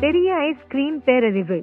பெரிய ஐஸ்கிரீம் பேரறிவு.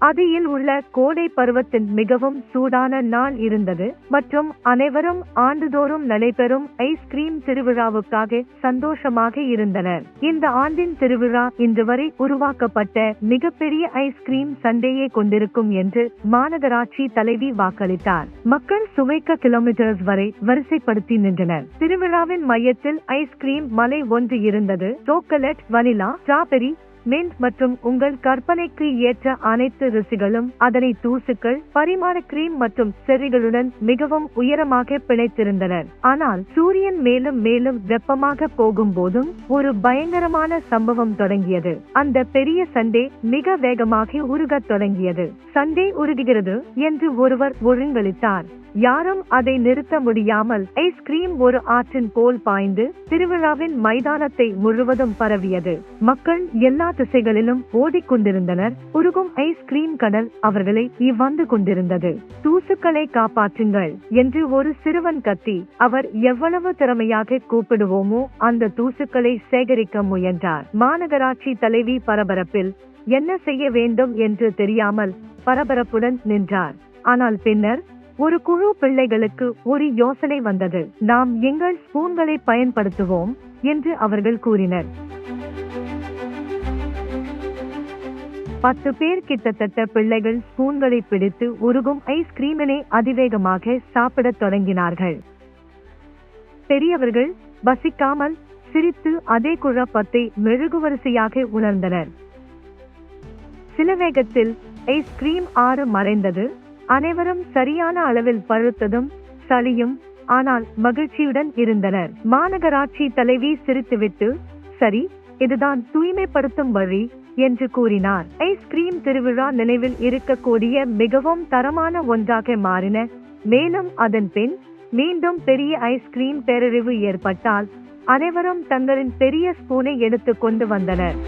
அதியில் உள்ள கோடை பருவத்தின் மிகவும் சூடான நாள் இருந்தது. மற்றும் அனைவரும் ஆண்டுதோறும் நடைபெறும் ஐஸ்கிரீம் திருவிழாவுக்காக சந்தோஷமாக இருந்தனர். இந்த ஆண்டின் திருவிழா இன்று வரை உருவாக்கப்பட்ட மிகப்பெரிய ஐஸ்கிரீம் சண்டையை கொண்டிருக்கும் என்று மாநகராட்சி தலைவி வாக்களித்தார். மக்கள் சுவைக்க கிலோமீட்டர்ஸ் வரை வரிசைப்படுத்தி நின்றனர். திருவிழாவின் மையத்தில் ஐஸ்கிரீம் மலை ஒன்று இருந்தது. சாக்லேட் வனிலா ஸ்ட்ராபெரி மின்ட் மற்றும் உங்கள் கற்பனைக்கு ஏற்ற அனைத்து ருசிகளும் அதனை தூசுக்கள் பரிமாண கிரீம் மற்றும் செரிகளுடன் மிகவும் உயரமாக பிணைத்திருந்தனர். ஆனால் சூரியன் மேலும் மேலும் வெப்பமாக போகும்போதும் ஒரு பயங்கரமான சம்பவம் தொடங்கியது. அந்த பெரிய சண்டே மிக வேகமாக உருகத் தொடங்கியது. சண்டே உருகுகிறது என்று ஒருவர் ஒழுங்களித்தார் யாரும் அதை நிறுத்த முடியாமல் ஐஸ்கிரீம் ஒரு ஆற்றின் போல் பாய்ந்து திருவிழாவின் மைதானத்தை முழுவதும் பரவியது. மக்கள் எல்லா திசைகளிலும் ஓடிக்கொண்டிருந்தனர். உருகும் ஐஸ்கிரீம் கடல் அவர்களை இவ்வந்து கொண்டிருந்தது. தூசுக்களை காப்பாற்றுங்கள் என்று ஒரு சிறுவன் கத்தி அவர் எவ்வளவு திறமையாக கூப்பிடுவோமோ அந்த தூசுக்களை சேகரிக்க முயன்றார். மாநகராட்சி தலைவி பரபரப்பில் என்ன செய்ய வேண்டும் என்று தெரியாமல் பரபரப்புடன் நின்றார். ஆனால் பின்னர் ஒரு குழு பிள்ளைகளுக்கு ஒரு யோசனை வந்தது. நாம் எங்கள் ஸ்பூன்களை பயன்படுத்துவோம் என்று அவர்கள் கூறினர். பத்து பேர் கிட்டத்தட்ட பிள்ளைகள் ஸ்பூன்களை பிடித்து உருகும் ஐஸ்கிரீமினை அதிவேகமாக சாப்பிடத் தொடங்கினார்கள். பெரியவர்கள் பசிக்காமல் சிரித்து அதே குழப்பத்தை மெழுகுவரிசையாக உணர்ந்தனர். சில வேகத்தில் ஐஸ்கிரீம் ஆறு மறைந்தது. அனைவரும் சரியான அளவில் பழுத்ததும் சளியும் ஆனால் மகிழ்ச்சியுடன் இருந்தனர். மாநகராட்சி தலைவி சிரித்துவிட்டு சரி இதுதான் தூய்மைப்படுத்தும் வழி என்று கூறினார். ஐஸ்கிரீம் திருவிழா நினைவில் இருக்கக்கூடிய மிகவும் தரமான ஒன்றாக மாறின மேலும் அதன் பின் மீண்டும் பெரிய ஐஸ்கிரீம் பேரழிவு ஏற்பட்டால் அனைவரும் தங்களின் பெரிய ஸ்பூனை எடுத்து கொண்டு வந்தனர்.